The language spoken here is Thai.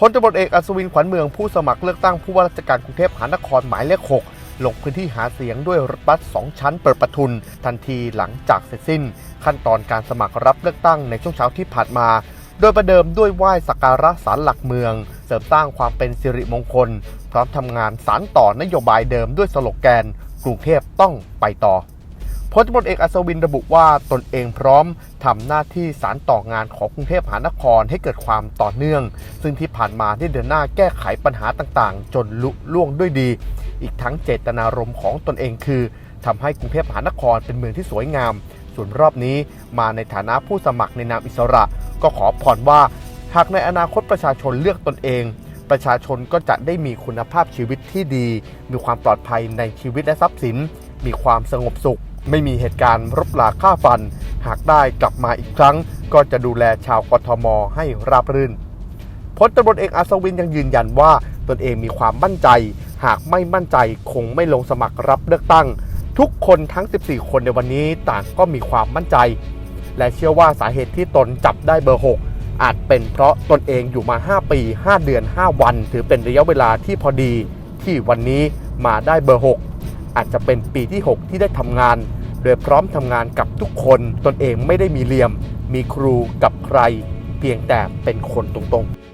พลตำรวจเอกอัศวินขวัญเมืองผู้สมัครเลือกตั้งผู้ว่าราชการกรุงเทพมหานครหมายเลข 6 ลงพื้นที่หาเสียงด้วยรถบัส2 ชั้นเปิดประทุน ทันทีหลังจากเสร็จสิ้น ขั้นตอนการสมัครรับเลือกตั้งในช่วงเช้าที่ผ่านมา โดยประเดิมด้วยไหว้สักการะศาลหลักเมือง เสริมสร้างความเป็นสิริมงคล พร้อมทำงานสารต่อนโยบายเดิมด้วยสโลแกน กรุงเทพต้องไปต่อ พลตำรวจเอกอัศวินระบุว่าตนเองพร้อมทำหน้าที่สารต่องานของกรุงเทพมหานครให้เกิดความต่อเนื่อง ซึ่งที่ผ่านมาได้เดินหน้าแก้ไขปัญหาต่างๆ จนลุล่วงด้วยดี อีกทั้งเจตนารมณ์ของตนเองคือทำให้กรุงเทพมหานครเป็นเมืองที่สวยงาม ส่วนรอบนี้มาในฐานะผู้สมัครในนามอิสระ ก็ขอผ่อนว่าหากในอนาคตประชาชนเลือกตนเอง ประชาชนก็จะได้มีคุณภาพชีวิตที่ดี มีความปลอดภัยในชีวิตและทรัพย์สิน มีความสงบสุข ไม่มีเหตุการณ์รบราฆ่าฟัน หากได้กลับมาอีกครั้ง ก็จะดูแลชาวกทมให้ราบรื่นพลตำรวจเอกอัศวินยังยืนยันว่าตนเองมีความมั่นใจ หากไม่มั่นใจคงไม่ลงสมัครรับเลือกตั้ง ทุกคนทั้ง 14 คนในวันนี้ต่างก็มีความมั่นใจ และเชื่อว่าสาเหตุที่ตนจับได้เบอร์ 6 อาจเป็นเพราะตนเองอยู่มา 5 ปี 5 เดือน 5 วัน ถือเป็นระยะเวลาที่พอดี ที่วันนี้มาได้เบอร์ 6 อาจจะเป็นปีที่ 6 ที่ได้ทำงาน โดยพร้อมทำงานกับทุกคนตนเองไม่ได้มีเหลี่ยม มีครูกับใคร เพียงแต่เป็นคนตรงๆ